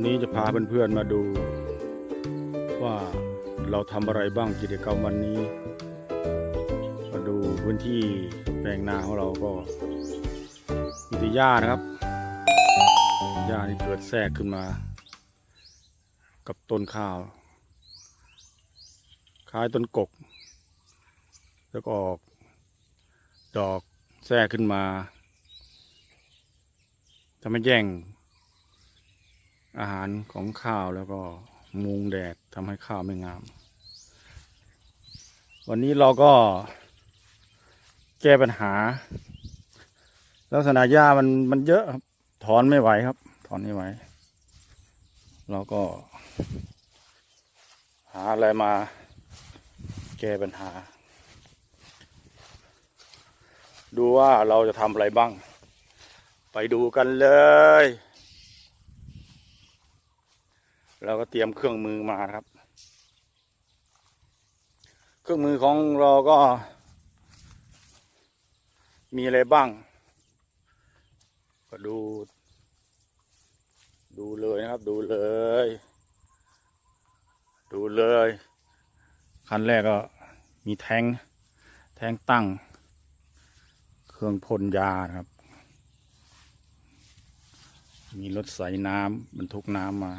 วันนี้จะพาเพื่อนๆมาดู ว่าเราทำอะไรบ้างกิจกรรมวันนี้ มาดูพื้นที่แปลงนาของเราก็มีแต่หญ้านะครับหญ้านี่เกิดแทรกขึ้นมา กับต้นข้าว คล้ายต้นกก แล้วก็ออก ดอกแทรกขึ้นมาทำให้แย่ง อาหารของข้าวแล้วก็มุงแดดทำให้ข้าวไม่งาม วันนี้เราก็แก้ปัญหา ลักษณะหญ้ามันมันเยอะครับ ถอนไม่ไหวครับ ถอนไม่ไหวเราก็ หาอะไรมาแก้ปัญหา ดูว่าเราจะทำอะไรบ้าง ไปดูกันเลย เราก็เตรียมเครื่องมือมาครับ เครื่องมือของเราก็ มีอะไรบ้าง ก็ดู ดูเลยนะครับ ดูเลย ดูเลยขั้นแรกก็มีแทงแทงตั้ง เครื่องพ่นยาครับ มีรถใส่น้ำบรรทุกน้ำมา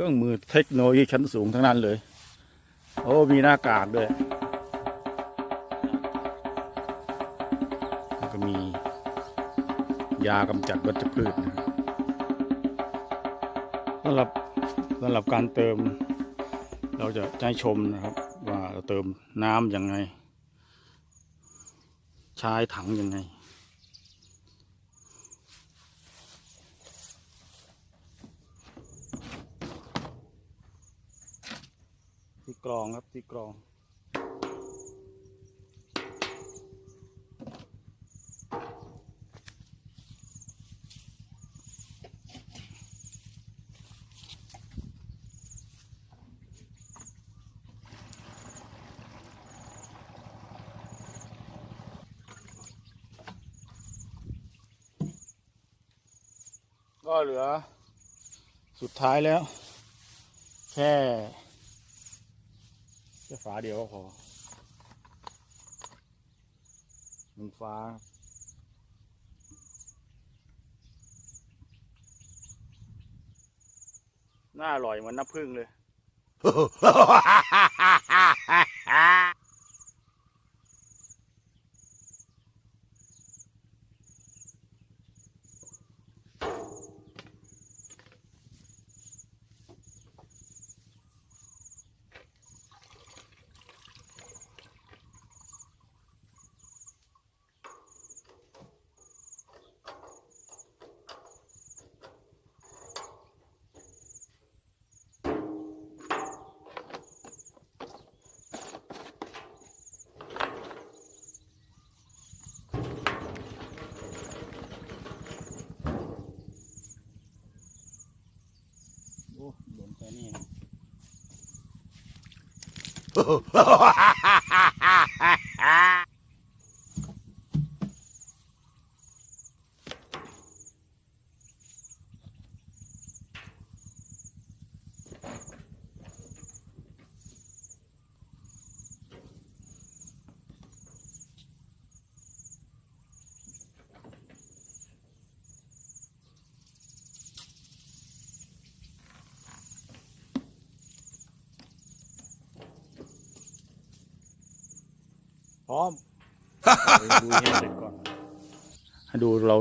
ครื่องมือเทคโนโลยีชั้นสูงทั้งนั้นเลย โอ้ มีหน้ากากด้วยแล้วก็มียากำจัดวัชพืชนะสำหรับสำหรับการเติม เราจะให้ชมนะครับ ว่าเราเติมน้ำยังไง ใช้ถังยังไง ที่กรองครับที่กรองก็เหลือสุดท้ายแล้ว แค่ แค่ฝาเดียวก็พอหนึ่งฟ้าน่าอร่อยเหมือนน้ำผึ้งเลย โอ้โดนแค่นี้นะ พร้อมดูให้เสร็จก่อนให้ดูเรา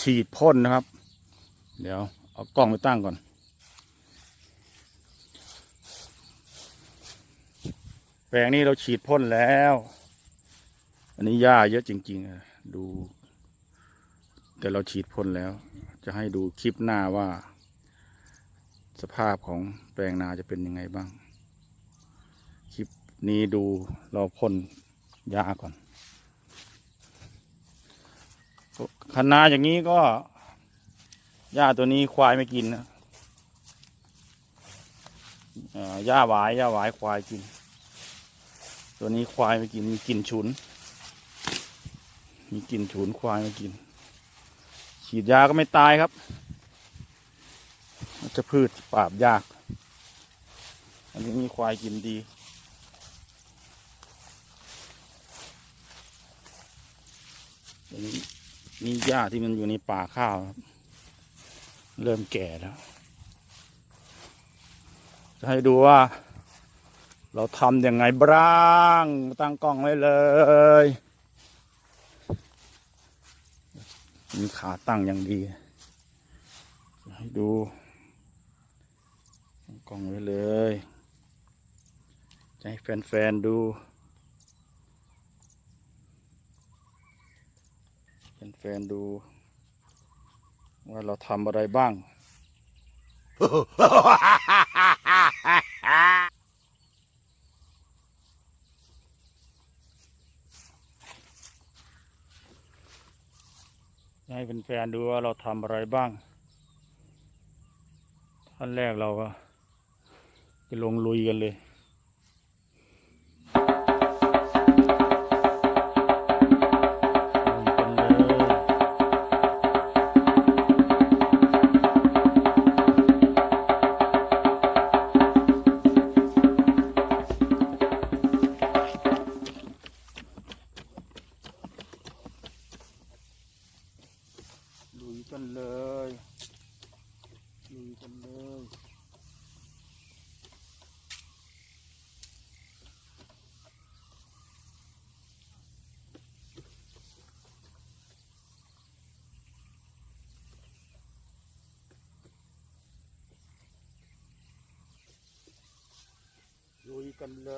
ฉีดพ่นนะครับ เดี๋ยวเอากล้องไปตั้งก่อน แปลงนี้เราฉีดพ่นแล้ว อันนี้หญ้าเยอะจริงๆอะดู แต่เราฉีดพ่นแล้ว จะให้ดูคลิปหน้าว่า สภาพของแปลงนาจะเป็นยังไงบ้าง คลิปนี้ดูเราพ่น ยาก่อนคันนาอย่างนี้ก็หญ้าตัวนี้ควายไม่กินนะหญ้าหวายหญ้าหวายควายกิน ตัวนี้ควายไม่กินมีกลิ่นฉุน มีกลิ่นฉุนควายไม่กิน ฉีดยาก็ไม่ตายครับจะพืชปราบยาก อันนี้มีควายกินดี อันนี้ นี่หญ้าที่มันอยู่ในป่าข้าวครับ เริ่มแก่แล้ว จะให้ดูว่า เราทำยังไงบ้างตั้งกล้องไว้เลย มีขาตั้งอย่างดีจะให้ดูตั้งกล้องไว้เลย จะให้แฟนๆดู แฟนๆดู ว่าเราทำอะไรบ้าง ให้แฟนๆดูว่าเราทำอะไรบ้างขั้นแรกเราก็จะลงลุยกันเลย ลุยกันเลยลุยกันเล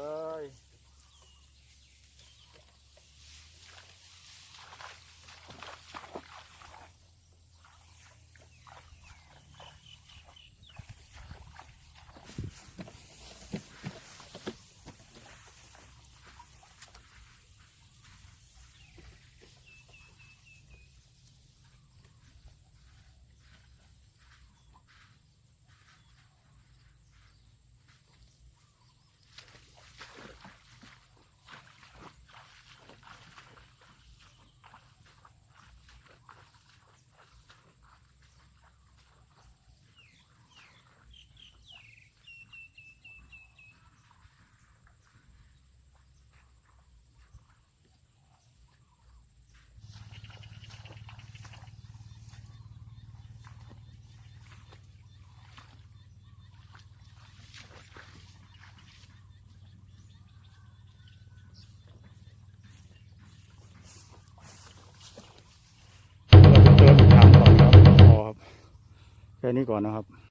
ย เราจะเติมอีกถังก่อนครับพอครับ แค่ นี้ก่อนนะครับ